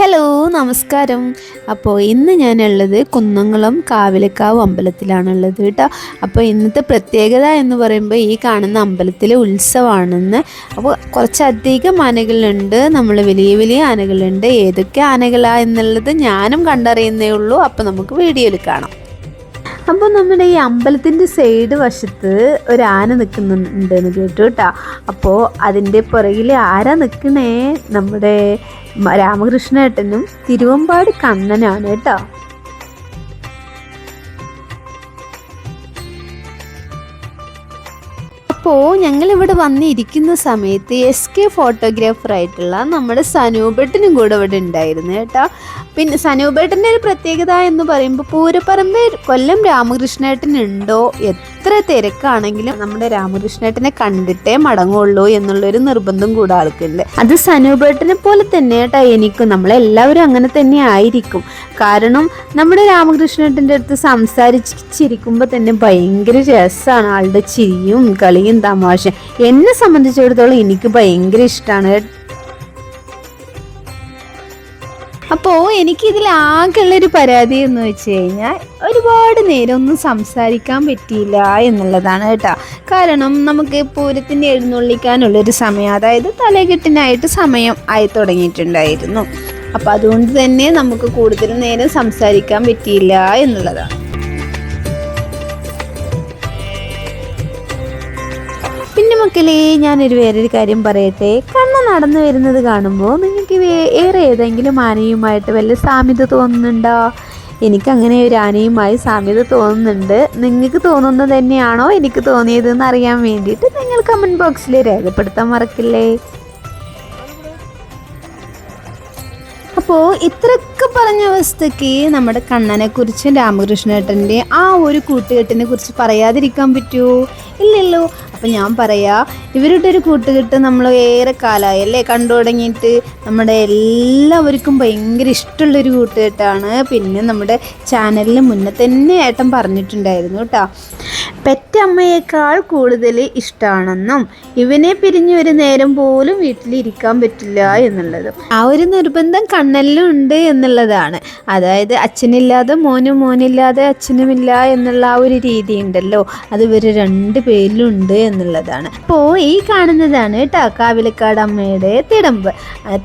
Hello നമസ്കാരം. അപ്പോൾ ഇന്ന് ഞാനുള്ളത് കുന്നംകുളം കാവിലക്കാവ് അമ്പലത്തിലാണുള്ളത് കേട്ടോ. അപ്പോൾ ഇന്നത്തെ പ്രത്യേകത എന്ന് പറയുമ്പോൾ ഈ കാണുന്ന അമ്പലത്തിലെ ഉത്സവമാണെന്ന് അപ്പോൾ കുറച്ചധികം ആനകളുണ്ട് നമ്മൾ വലിയ വലിയ ആനകളുണ്ട്. ഏതൊക്കെ ആനകളാണ് എന്നുള്ളത് ഞാനും കണ്ടറിയുന്നേ ഉള്ളൂ. അപ്പോൾ നമുക്ക് വീഡിയോയിൽ കാണാം. അപ്പോൾ നമ്മുടെ ഈ അമ്പലത്തിന്റെ സൈഡ് വശത്ത് ഒരു ആന നിൽക്കുന്നുണ്ടെന്ന് കേട്ടു കേട്ടോ. അപ്പോൾ അതിന്റെ പുറകിൽ ആരാ നിൽക്കണേ നമ്മുടെ രാമകൃഷ്ണേട്ടനും തിരുവമ്പാടി കണ്ണനാണ് കേട്ടോ. അപ്പോൾ ഞങ്ങളിവിടെ വന്നിരിക്കുന്ന സമയത്ത് എസ് കെ ഫോട്ടോഗ്രാഫറായിട്ടുള്ള നമ്മുടെ സനൂപേട്ടനും കൂടെ ഇവിടെ ഉണ്ടായിരുന്നു കേട്ടോ. പിന്നെ സനൂപേട്ടന്റെ ഒരു പ്രത്യേകത എന്ന് പറയുമ്പോൾ പൂരപ്പറമ്പ് കൊല്ലം രാമകൃഷ്ണേട്ടൻ ഉണ്ടോ? എത്ര തിരക്കാണെങ്കിലും നമ്മുടെ രാമകൃഷ്ണേട്ടനെ കണ്ടിട്ടേ മടങ്ങുള്ളൂ എന്നുള്ളൊരു നിർബന്ധം കൂടെ ആൾക്കുണ്ട്. അത് സനൂപേട്ടനെ പോലെ തന്നെ കേട്ടോ എനിക്കും. നമ്മളെല്ലാവരും അങ്ങനെ തന്നെ ആയിരിക്കും. കാരണം നമ്മുടെ രാമകൃഷ്ണേട്ടന്റെ അടുത്ത് സംസാരിച്ചിരിക്കുമ്പോൾ തന്നെ ഭയങ്കര രസമാണ്. ആളുടെ ചിരിയും കളിയും തമാശ എന്നെ സംബന്ധിച്ചിടത്തോളം എനിക്ക് ഭയങ്കര ഇഷ്ടമാണ് അപ്പോൾ എനിക്കിതിൽ ആകെയുള്ളൊരു പരാതി എന്ന് വെച്ച് കഴിഞ്ഞാൽ ഒരുപാട് നേരം ഒന്നും സംസാരിക്കാൻ പറ്റിയില്ല എന്നുള്ളതാണ് കേട്ടോ. കാരണം നമുക്ക് പൂരത്തിന്റെ എഴുന്നള്ളിക്കാനുള്ളൊരു സമയം അതായത് തലകെട്ടിനായിട്ട് സമയം ആയി തുടങ്ങിയിട്ടുണ്ടായിരുന്നു. അപ്പോൾ അതുകൊണ്ട് തന്നെ നമുക്ക് കൂടുതൽ നേരം സംസാരിക്കാൻ പറ്റിയില്ല എന്നുള്ളതാണ്. മക്കളെ ഞാനൊരു വേറൊരു കാര്യം പറയട്ടെ? കണ്ണ് നടന്നു വരുന്നത് കാണുമ്പോൾ നിങ്ങൾക്ക് ഏറെ ഏതെങ്കിലും ആനയുമായിട്ട് വല്ല സാമ്യത തോന്നുന്നുണ്ടോ? എനിക്ക് അങ്ങനെ ഒരു ആനയുമായി സാമ്യത തോന്നുന്നുണ്ട്. നിങ്ങൾക്ക് തോന്നുന്നത് തന്നെയാണോ എനിക്ക് തോന്നിയതെന്ന് അറിയാൻ വേണ്ടിയിട്ട് നിങ്ങൾ കമന്റ് ബോക്സിൽ രേഖപ്പെടുത്താൻ മറക്കില്ലേ? അപ്പോൾ ഇത്രയൊക്കെ പറഞ്ഞ അവസ്ഥയ്ക്ക് നമ്മുടെ കണ്ണനെ കുറിച്ചും രാമകൃഷ്ണേട്ടന്റെ ആ ഒരു കൂട്ടുകെട്ടിനെ കുറിച്ച് പറയാതിരിക്കാൻ പറ്റുമോ? ഇല്ലല്ലോ. അപ്പം ഞാൻ പറയാ ഇവരുടെ ഒരു കൂട്ടുകെട്ട് നമ്മൾ ഏറെ കാലമായി അല്ലേ? കണ്ടു തുടങ്ങിയിട്ട് നമ്മുടെ എല്ലാവർക്കും ഭയങ്കര ഇഷ്ടമുള്ളൊരു കൂട്ടുകെട്ടാണ്. പിന്നെ നമ്മുടെ ചാനലിന് മുന്നേ തന്നെ ഏട്ടൻ പറഞ്ഞിട്ടുണ്ടായിരുന്നു കേട്ടോ. പെറ്റമ്മയേക്കാൾ കൂടുതൽ ഇഷ്ടമാണെന്നും ഇവനെ പിരിഞ്ഞ് ഒരു നേരം പോലും വീട്ടിലിരിക്കാൻ പറ്റില്ല എന്നുള്ളതും. ആ ഒരു നിർബന്ധം കണ്ണലിലും ഉണ്ട് എന്നുള്ളതാണ്. അതായത് അച്ഛനില്ലാതെ മോനും മോനില്ലാതെ അച്ഛനുമില്ല എന്നുള്ള ആ ഒരു രീതി ഉണ്ടല്ലോ. അത് ഇവർ രണ്ട് പേരിലും ഉണ്ട് എന്നുള്ളതാണ്. അപ്പോൾ ഈ കാണുന്നതാണ് കേട്ടോ കാവിലക്കാട് അമ്മയുടെ തിടമ്പ്.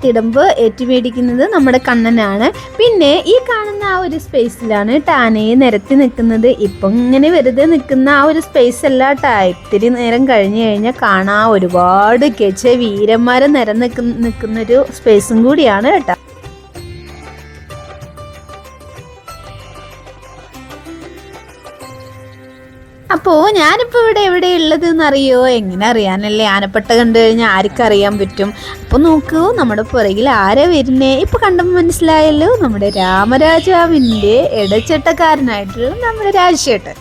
തിടമ്പ് ഏറ്റുമേടിക്കുന്നത് നമ്മുടെ കണ്ണനാണ്. പിന്നെ ഈ കാണുന്ന ആ ഒരു സ്പേസിലാണ് ടാനയെ നിരത്തി നിൽക്കുന്നത്. ഇപ്പം ഇങ്ങനെ വെറുതെ നിൽക്കുന്ന ആ ഒരു സ്പേസ് അല്ല ട്ടാ. ഇത്തിരി നേരം കഴിഞ്ഞു കഴിഞ്ഞാൽ കാണാൻ ഒരുപാട് കെച്ച വീരന്മാരെ നിൽക്ക നിൽക്കുന്നൊരു സ്പേസും കൂടിയാണ് കേട്ടോ അപ്പോ ഞാനിപ്പോൾ ഇവിടെ എവിടെ ഉള്ളത് എന്നറിയോ എങ്ങനെ അറിയാനല്ലേ? ആനപ്പെട്ട കണ്ടു കഴിഞ്ഞാൽ ആർക്കറിയാൻ പറ്റും? അപ്പോൾ നോക്കൂ നമ്മുടെ പുറകിൽ ആരാ വരുന്നേ? ഇപ്പോൾ കണ്ടപ്പോൾ മനസ്സിലായല്ലോ നമ്മുടെ രാമരാജാവിന്റെ ഇടച്ചട്ടക്കാരനായിട്ടുള്ള നമ്മുടെ രാജശേട്ടൻ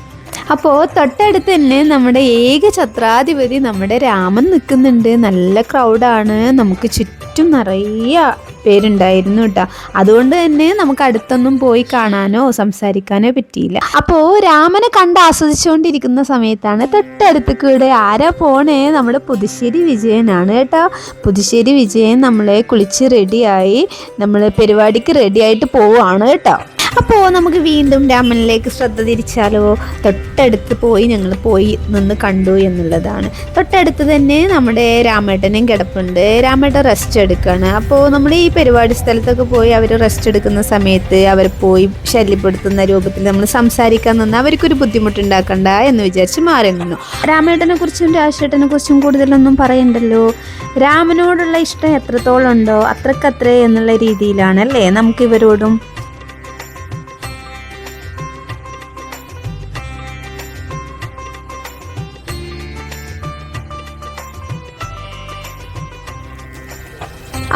അപ്പോൾ തൊട്ടടുത്ത് തന്നെ നമ്മുടെ ഏക ഛത്രാധിപതി നമ്മുടെ രാമൻ നിൽക്കുന്നുണ്ട്. നല്ല ക്രൗഡാണ് നമുക്ക് ചുറ്റും നിറയെ പേരുണ്ടായിരുന്നു കേട്ടോ. അതുകൊണ്ട് തന്നെ നമുക്ക് അടുത്തൊന്നും പോയി കാണാനോ സംസാരിക്കാനോ പറ്റിയില്ല. അപ്പോൾ രാമനെ കണ്ട് ആസ്വദിച്ചുകൊണ്ടിരിക്കുന്ന സമയത്താണ് തൊട്ടടുത്ത് കൂടെ ആരാ പോണേ? നമ്മുടെ പുതുശ്ശേരി വിജയനാണ് കേട്ടോ. പുതുശ്ശേരി വിജയൻ നമ്മളെ കുളിച്ച് റെഡിയായി നമ്മൾ പരിപാടിക്ക് റെഡിയായിട്ട് പോവുകയാണ് കേട്ടോ. അപ്പോൾ നമുക്ക് വീണ്ടും രാമനിലേക്ക് ശ്രദ്ധ തിരിച്ചാലോ? തൊട്ടടുത്ത് പോയി ഞങ്ങൾ പോയി നിന്ന് കണ്ടു എന്നുള്ളതാണ്. തൊട്ടടുത്ത് തന്നെ നമ്മുടെ രാമേട്ടനും കിടപ്പുണ്ട്. രാമേട്ടൻ റെസ്റ്റ് എടുക്കുകയാണ് അപ്പോൾ നമ്മൾ ഈ പരിപാടി സ്ഥലത്തൊക്കെ പോയി അവർ റെസ്റ്റ് എടുക്കുന്ന സമയത്ത് അവർ പോയി ശല്യപ്പെടുത്തുന്ന രൂപത്തിൽ നമ്മൾ സംസാരിക്കാൻ നിന്ന് അവർക്കൊരു ബുദ്ധിമുട്ടുണ്ടാക്കണ്ട എന്ന് വിചാരിച്ച് മാറി നിന്നു. രാമേട്ടനെ കുറിച്ചും രാജേട്ടനെ കുറിച്ചും കൂടുതലൊന്നും പറയണ്ടല്ലോ? രാമനോടുള്ള ഇഷ്ടം എത്രത്തോളം ഉണ്ടോ അത്രക്കത്രേ എന്നുള്ള രീതിയിലാണ് അല്ലേ നമുക്ക് ഇവരോടും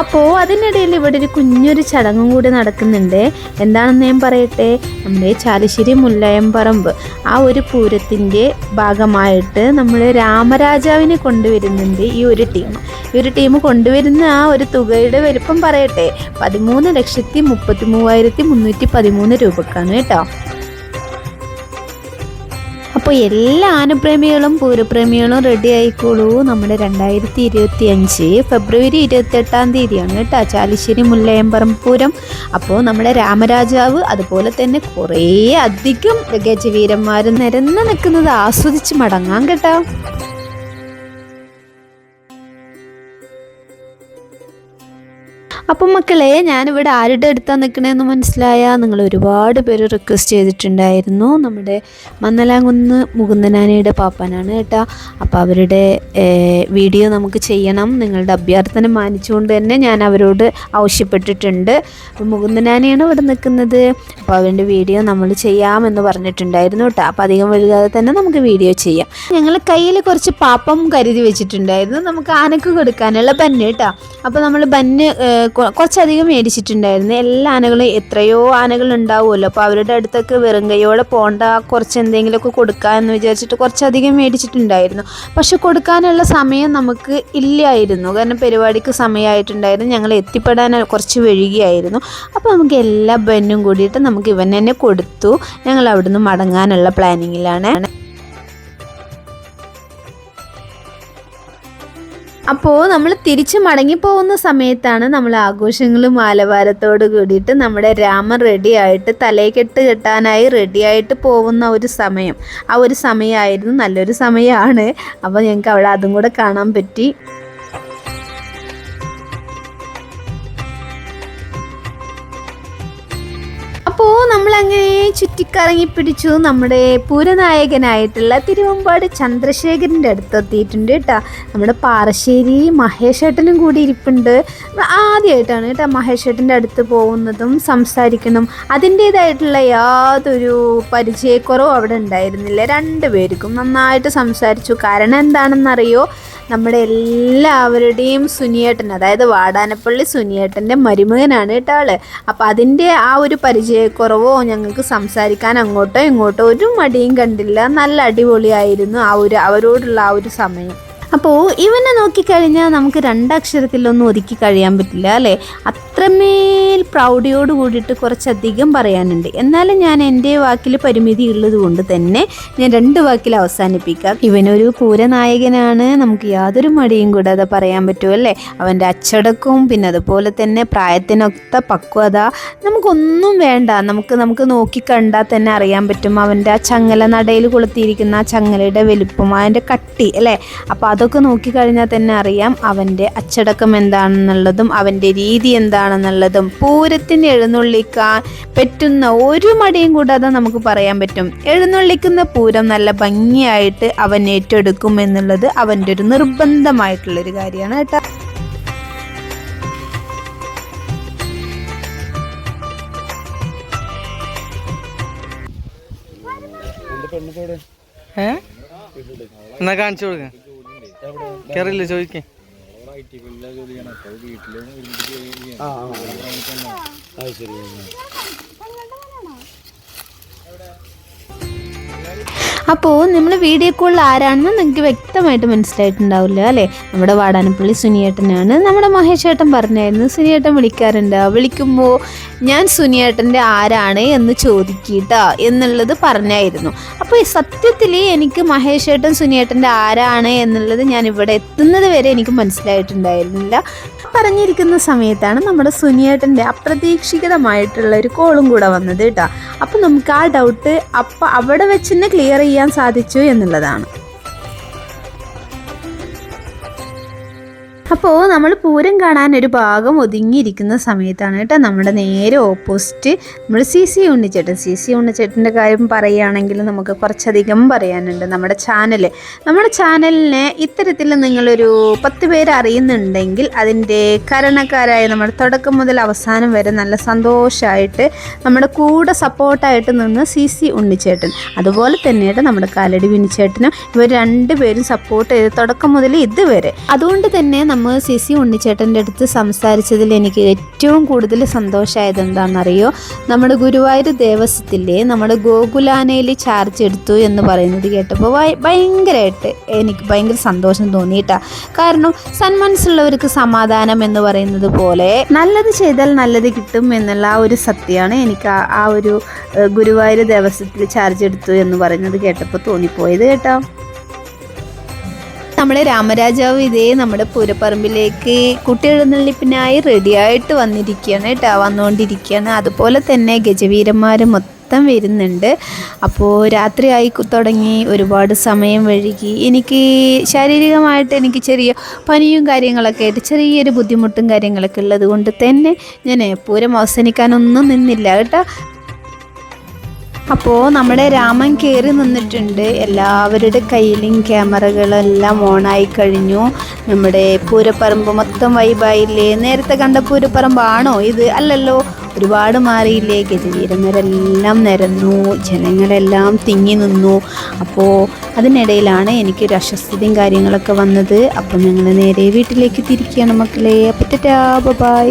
അപ്പോൾ അതിനിടയിൽ ഇവിടെ ഒരു കുഞ്ഞൊരു ചടങ്ങും കൂടി നടക്കുന്നുണ്ട്. എന്താണെന്ന് ഞാൻ പറയട്ടെ? നമ്മുടെ ചാലിശ്ശേരി മുല്ലയംപറമ്പ് ആ ഒരു പൂരത്തിന്റെ ഭാഗമായിട്ട് നമ്മൾ രാമരാജാവിനെ കൊണ്ടുവരുന്നുണ്ട് ഈ ഒരു ടീം. ഈ ഒരു ടീം കൊണ്ടുവരുന്ന ആ ഒരു തുകയുടെ വലിപ്പം പറയട്ടെ? പതിമൂന്ന് ലക്ഷത്തി മുപ്പത്തി മൂവായിരത്തി മുന്നൂറ്റി പതിമൂന്ന് രൂപക്കാണ് കേട്ടോ. അപ്പോൾ എല്ലാ ആനപ്രേമികളും പൂരപ്രേമികളും റെഡി ആയിക്കോളൂ നമ്മുടെ രണ്ടായിരത്തി ഇരുപത്തി അഞ്ച് ഫെബ്രുവരി ഇരുപത്തെട്ടാം തീയതിയാണ് കേട്ടോ. ചാലിശ്ശേരി മുല്ലയമ്പറം പൂരം. അപ്പോൾ നമ്മുടെ രാമരാജാവ് അതുപോലെ തന്നെ കുറേ അധികം ഗജവീരന്മാർ നിരന്ന് നിൽക്കുന്നത് ആസ്വദിച്ച് മടങ്ങാം കേട്ടോ. അപ്പം മക്കളെ ഞാനിവിടെ ആരുടെ അടുത്താണ് നിൽക്കണേന്ന് മനസ്സിലായ നിങ്ങൾ ഒരുപാട് പേര് റിക്വസ്റ്റ് ചെയ്തിട്ടുണ്ടായിരുന്നു. നമ്മുടെ മന്നലാങ്കുന്ന് മുകുന്ദനാനയുടെ പാപ്പനാണ് കേട്ടോ. അപ്പോൾ അവരുടെ വീഡിയോ നമുക്ക് ചെയ്യണം. നിങ്ങളുടെ അഭ്യർത്ഥന മാനിച്ചുകൊണ്ട് തന്നെ ഞാൻ അവരോട് ആവശ്യപ്പെട്ടിട്ടുണ്ട്. അപ്പോൾ മുകുന്ദനാനയാണ് ഇവിടെ നിൽക്കുന്നത് അപ്പോൾ അവരുടെ വീഡിയോ നമ്മൾ ചെയ്യാമെന്ന് പറഞ്ഞിട്ടുണ്ടായിരുന്നു കേട്ടോ. അപ്പോൾ അധികം വൈകാതെ തന്നെ നമുക്ക് വീഡിയോ ചെയ്യാം. ഞങ്ങൾ കയ്യിൽ കുറച്ച് പാപ്പം കരുതി വെച്ചിട്ടുണ്ടായിരുന്നു. നമുക്ക് ആനക്ക് കൊടുക്കാനുള്ള ബന്ന് കേട്ടോ. അപ്പോൾ നമ്മൾ ബന്ന് കുറച്ചധികം മേടിച്ചിട്ടുണ്ടായിരുന്നു. എല്ലാ ആനകളും എത്രയോ ആനകൾ ഉണ്ടാവുമല്ലോ. അപ്പോൾ അവരുടെ അടുത്തൊക്കെ വെറും കൈയോടെ പോണ്ട കുറച്ച് എന്തെങ്കിലുമൊക്കെ കൊടുക്കാമെന്ന് വിചാരിച്ചിട്ട് കുറച്ചധികം മേടിച്ചിട്ടുണ്ടായിരുന്നു. പക്ഷെ കൊടുക്കാനുള്ള സമയം നമുക്ക് ഇല്ലായിരുന്നു. കാരണം പരിപാടിക്ക് സമയമായിട്ടുണ്ടായിരുന്നു. ഞങ്ങൾ എത്തിപ്പെടാൻ കുറച്ച് വഴുകിയായിരുന്നു അപ്പോൾ നമുക്ക് എല്ലാ ബന്നും കൂടിയിട്ട് നമുക്ക് ഇവൻ തന്നെ കൊടുത്തു. ഞങ്ങൾ അവിടുന്ന് മടങ്ങാനുള്ള പ്ലാനിങ്ങിലാണ് അപ്പോൾ നമ്മൾ തിരിച്ച് മടങ്ങിപ്പോകുന്ന സമയത്താണ് നമ്മൾ ആഘോഷങ്ങളും ആലവാരത്തോട് കൂടിയിട്ട് നമ്മുടെ രാമൻ റെഡിയായിട്ട് തലയെക്കെട്ട് കെട്ടാനായി റെഡിയായിട്ട് പോകുന്ന ഒരു സമയം. ആ ഒരു സമയമായിരുന്നു നല്ലൊരു സമയമാണ്. അപ്പോൾ ഞങ്ങൾക്ക് അവിടെ അതും കൂടെ കാണാൻ പറ്റി. അപ്പോൾ നമ്മളങ്ങനെ ചുറ്റിക്കറങ്ങി പിടിച്ചു. നമ്മുടെ പൂരനായകനായിട്ടുള്ള തിരുവമ്പാട് ചന്ദ്രശേഖരന്റെ അടുത്തെത്തിയിട്ടുണ്ട് കേട്ടോ. നമ്മുടെ പാറശ്ശേരി മഹേഷേട്ടനും കൂടി ഇരിപ്പുണ്ട്. ആദ്യമായിട്ടാണ് കേട്ടോ മഹേഷേട്ടന്റെ അടുത്ത് പോകുന്നതും സംസാരിക്കണം അതിന്റേതായിട്ടുള്ള യാതൊരു പരിചയക്കുറവും അവിടെ ഉണ്ടായിരുന്നില്ല. രണ്ടുപേർക്കും നന്നായിട്ട് സംസാരിച്ചു. കാരണം എന്താണെന്നറിയോ? നമ്മുടെ എല്ലാവരുടെയും സുനിയേട്ടൻ അതായത് വാടാനപ്പള്ളി സുനിയേട്ടന്റെ മരുമകനാണ് കേട്ടോ ആൾ. അപ്പം അതിന്റെ ആ ഒരു പരിചയക്കുറവോ ഞങ്ങൾക്ക് സംസാരിക്കാൻ അങ്ങോട്ടോ ഇങ്ങോട്ടോ ഒരു മടിയും കണ്ടില്ല. നല്ല അടിപൊളിയായിരുന്നു ആ ഒരു അവരോടുള്ള ആ ഒരു സമയം. അപ്പോൾ ഇവനെ നോക്കിക്കഴിഞ്ഞാൽ നമുക്ക് രണ്ടക്ഷരത്തിലൊന്നും ഒതുക്കി കഴിയാൻ പറ്റില്ല അല്ലേ? അത്രമേൽ പ്രൗഢിയോട് കൂടിയിട്ട് കുറച്ചധികം പറയാനുണ്ട്. എന്നാലും ഞാൻ എന്റെ വാക്കിൽ പരിമിതി ഉള്ളത് കൊണ്ട് തന്നെ ഞാൻ രണ്ട് വാക്കിൽ അവസാനിപ്പിക്കാം. ഇവനൊരു പൂരനായകനാണ്. നമുക്ക് യാതൊരു മടിയും കൂടാതെ പറയാൻ പറ്റുമല്ലേ അവന്റെ അച്ചടക്കവും പിന്നെ അതുപോലെ തന്നെ പ്രായത്തിനൊത്ത പക്വത നമുക്കൊന്നും വേണ്ട. നമുക്ക് നമുക്ക് നോക്കി കണ്ടാൽ തന്നെ അറിയാൻ പറ്റും. അവന്റെ ആ ചങ്ങല നടയിൽ കൊളുത്തിയിരിക്കുന്ന ആ ചങ്ങലയുടെ വലിപ്പം അതിന്റെ കട്ടി അല്ലേ? അപ്പോൾ അതൊക്കെ നോക്കിക്കഴിഞ്ഞാൽ തന്നെ അറിയാം അവന്റെ അച്ചടക്കം എന്താണെന്നുള്ളതും അവന്റെ രീതി എന്താണെന്നുള്ളതും പൂരത്തിന് എഴുന്നള്ളിക്കാൻ പറ്റുന്ന ഒരു മടിയും കൂടാതെ നമുക്ക് പറയാൻ പറ്റും. എഴുന്നള്ളിക്കുന്ന പൂരം നല്ല ഭംഗിയായിട്ട് അവൻ ഏറ്റെടുക്കും എന്നുള്ളത് അവന്റെ ഒരു നിർബന്ധമായിട്ടുള്ളൊരു കാര്യമാണ് കേട്ടോ. എന്നാ കാണിച്ചു കൊടുക്ക. കേറില്ല ചോദിക്കേ. അത് ശരി അപ്പോൾ നമ്മൾ വീഡിയോ കോളിൽ ആരാണെന്ന് നിങ്ങൾക്ക് വ്യക്തമായിട്ട് മനസ്സിലായിട്ടുണ്ടാവില്ല അല്ലേ? നമ്മുടെ വാടാനപ്പള്ളി സുനിയേട്ടനാണ്. നമ്മുടെ മഹേഷ് ഏട്ടൻ പറഞ്ഞായിരുന്നു സുനിയേട്ടൻ വിളിക്കാറുണ്ട്? വിളിക്കുമ്പോൾ ഞാൻ സുനിയേട്ടന്റെ ആരാണ് എന്ന് ചോദിക്കട്ടോ എന്നുള്ളത് പറഞ്ഞായിരുന്നു. അപ്പോൾ സത്യത്തിൽ എനിക്ക് മഹേഷ് ഏട്ടൻ സുനിയേട്ടന്റെ ആരാണ് എന്നുള്ളത് ഞാൻ ഇവിടെ എത്തുന്നത് വരെ എനിക്ക് മനസ്സിലായിട്ടുണ്ടായിരുന്നില്ല. പറഞ്ഞിരിക്കുന്ന സമയത്താണ് നമ്മുടെ സുനിയേട്ടന്റെ അപ്രതീക്ഷിതമായിട്ടുള്ള ഒരു കോളും കൂടെ വന്നത് കേട്ടോ. അപ്പം നമുക്ക് ആ ഡൗട്ട് അപ്പം അവിടെ വെച്ച് തന്നെ ക്ലിയർ ചെയ്യാൻ സാധിച്ചു എന്നുള്ളതാണ്. അപ്പോൾ നമ്മൾ പൂരം കാണാൻ ഒരു ഭാഗം ഒതുങ്ങിയിരിക്കുന്ന സമയത്താണ് കേട്ടോ നമ്മുടെ നേരെ ഓപ്പോസിറ്റ് നമ്മൾ സി സി ഉണ്ണിച്ചേട്ടൻ. സി സി ഉണ്ണിച്ചേട്ടന്റെ കാര്യം പറയുകയാണെങ്കിൽ നമുക്ക് കുറച്ചധികം പറയാനുണ്ട് നമ്മുടെ ചാനൽ നമ്മുടെ ചാനലിനെ ഇത്തരത്തിൽ നിങ്ങളൊരു പത്ത് പേര് അറിയുന്നുണ്ടെങ്കിൽ അതിന്റെ കാരണക്കാരായ നമ്മുടെ തുടക്കം മുതൽ അവസാനം വരെ നല്ല സന്തോഷമായിട്ട് നമ്മുടെ കൂടെ സപ്പോർട്ടായിട്ട് നിന്ന് സി സി ഉണ്ണിച്ചേട്ടൻ. അതുപോലെ തന്നെയാണ് നമ്മുടെ കാലടി വിനിച്ചേട്ടനും ഇവർ രണ്ടുപേരും സപ്പോർട്ട് ചെയ്ത് തുടക്കം മുതൽ ഇതുവരെ. അതുകൊണ്ട് തന്നെ ടൈം സി സി ഉണ്ണിച്ചേട്ടന്റെ അടുത്ത് സംസാരിച്ചതിൽ എനിക്ക് ഏറ്റവും കൂടുതൽ സന്തോഷമായത് എന്താണെന്നറിയോ? നമ്മുടെ ഗുരുവായൂർ ദേവസ്വത്തിലെ നമ്മുടെ ഗോകുലാനയിൽ ചാർജ് എടുത്തു എന്ന് പറയുന്നത് കേട്ടപ്പോൾ ഭയ- ഭയങ്കരമായിട്ട് എനിക്ക് ഭയങ്കര സന്തോഷം തോന്നിയിട്ടാ. കാരണം സന്മനസ്സുള്ളവർക്ക് സമാധാനം എന്ന് പറയുന്നത് പോലെ നല്ലത് ചെയ്താൽ നല്ലത് കിട്ടും എന്നുള്ള ആ ഒരു സത്യമാണ് എനിക്ക് ആ- ഒരു ഗുരുവായൂർ ദേവസ്വത്തിൽ ചാർജ് എടുത്തു എന്ന് പറയുന്നത് കേട്ടപ്പോൾ തോന്നിപ്പോയത് കേട്ടോ. നമ്മുടെ രാമരാജാവ് ഇതേ നമ്മുടെ പൂരപ്പറമ്പിലേക്ക് കുട്ടിയെഴുന്നള്ളിപ്പിനായി റെഡിയായിട്ട് വന്നിരിക്കുകയാണ് കേട്ടോ. വന്നുകൊണ്ടിരിക്കുകയാണ്. അതുപോലെ തന്നെ ഗജവീരന്മാർ മൊത്തം വരുന്നുണ്ട്. അപ്പോൾ രാത്രിയായി തുടങ്ങി. ഒരുപാട് സമയം വഴുകി. എനിക്ക് ശാരീരികമായിട്ട് എനിക്ക് ചെറിയ പനിയും കാര്യങ്ങളൊക്കെ ആയിട്ട് ചെറിയൊരു ബുദ്ധിമുട്ടും കാര്യങ്ങളൊക്കെ ഉള്ളത് കൊണ്ട് തന്നെ ഞാൻ പൂരം അവസാനിക്കാനൊന്നും നിന്നില്ല കേട്ടോ. അപ്പോൾ നമ്മുടെ രാമൻ കയറി നിന്നിട്ടുണ്ട്. എല്ലാവരുടെ കയ്യിലും ക്യാമറകളെല്ലാം ഓണായി കഴിഞ്ഞു. നമ്മുടെ പൂരപ്പറമ്പ് മൊത്തം വൈബായില്ലേ നേരത്തെ കണ്ട പൂരപ്പറമ്പാണോ ഇത്? അല്ലല്ലോ. ഒരുപാട് മാറിയില്ലേ? ഗജവീരന്മാരെല്ലാം നിരന്നു. ജനങ്ങളെല്ലാം തിങ്ങി നിന്നു. അപ്പോൾ അതിനിടയിലാണ് എനിക്ക് ഒരു അസ്വസ്ഥതയും കാര്യങ്ങളൊക്കെ വന്നത്. അപ്പം ഞങ്ങൾ നേരെ വീട്ടിലേക്ക് തിരിക്കുകയാണ് മക്കളെ. അപ്പറ്റാ ബൈ.